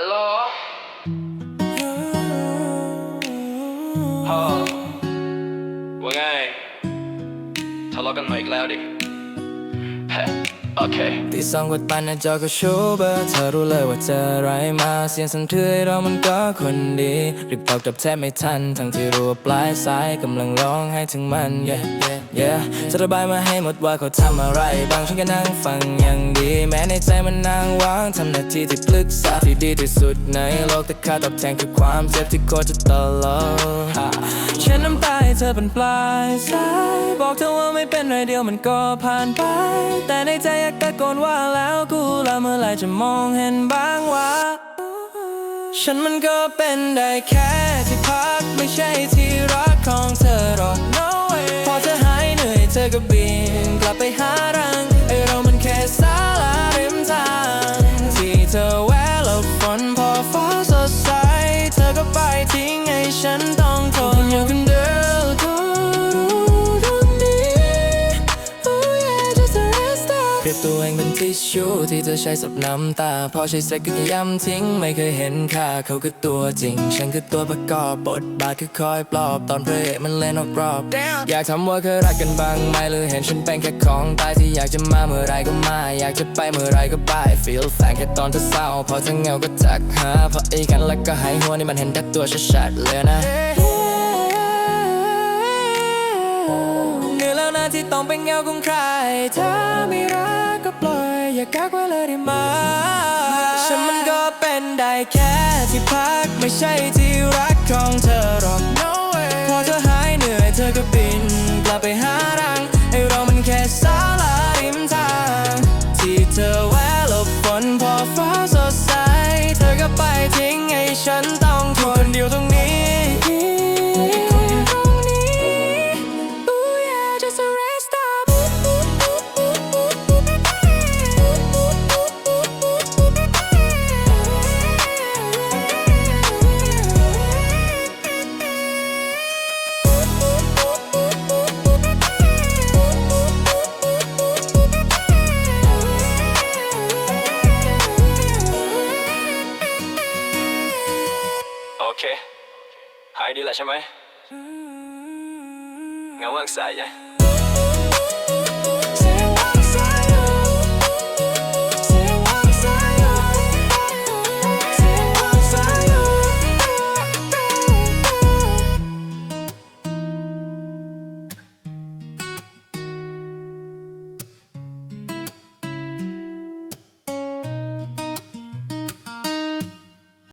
ฮัลโหลพ่อว่าไงทะเลาะกันมาอีกแล้วดิเฮ้โอเคตีสองกดปันหน้าจอก็ชูเบอร์เธอรู้เลยว่าเจออะไรมาเสียงสั่นเทือนเรามันก็คนดีรีบตอบกลับแทบไม่ทัน ทั้งที่รู้ว่าปลายสายกำลังร้องให้ถึงมัน yeah yeah yeah จะระบายมาให้หมดว่าเขาทำอะไร บางฉันก็นั่งฟังอย่างดี แม้ในใจมันนางว่างทำหน้าที่ที่ปรึกษาที่ดีที่สุดในโลกแต่ค่าตอบแทนคือความเจ็บที่โคตรจะตลกฉันน้ำตาให้ เธอเป็นปลายสายบอกเธอว่าไม่เป็นไรเดียวมันก็ผ่านไป แต่ในใจอยากตะโกนว่าแล้วกูละเมื่อไหรจะมองเห็นบ้างว่า ฉันมันก็เป็นได้แค่ที่พักไม่ใช่ที่รักของเธอหรอก no way พอเธอหายเหนื่อยเธอก็บินกลับไปหา รียบตัวเองเป็นทิชชู่ที่เธอใช้สับน้ำตา พอใช้เสร็จก็ย้ำทิ้ง ไม่เคยเห็นค่าเขาคือตัวจริง ฉันคือตัวประกอบบทบาทคือคอยปลอบตอนพระเอกมันเล่นออกรอบ อยากทำว่าเคยรักกันบ้างไหมหรือเห็นฉันเป็นแค่ของตายที่อยากจะมาเมื่อไรก็มา อยากจะไปเมื่อไรก็ไป feel แฟนแค่ตอนเธอเศร้า พอเธอเหงาก็ทักหาพออีกันแล้วก็หายหัวนี่มันเห็นแต่ตัวชัดๆเลยนะเหนื่อยแล้วนะที่ต้องเป็นเงาของใครถ้าไม่รักก็ ปล่อยอย่ากักไว้เลยได้ไหมฉันมันก็เป็นได้แค่ที่พักไม่ใช่ที่รักของเธอหรอก no way พอเธอหายเหนื่อยเธอก็บินกลับไปหารังไอเรามันแค่สาลาริมทาง ที่เธอแวะหลบฝนพอฟ้าสดใส เธอก็ไปทิ้งให้ฉันต เค หายดีแล้วใช่ไหมเงาว่างสายใหญ่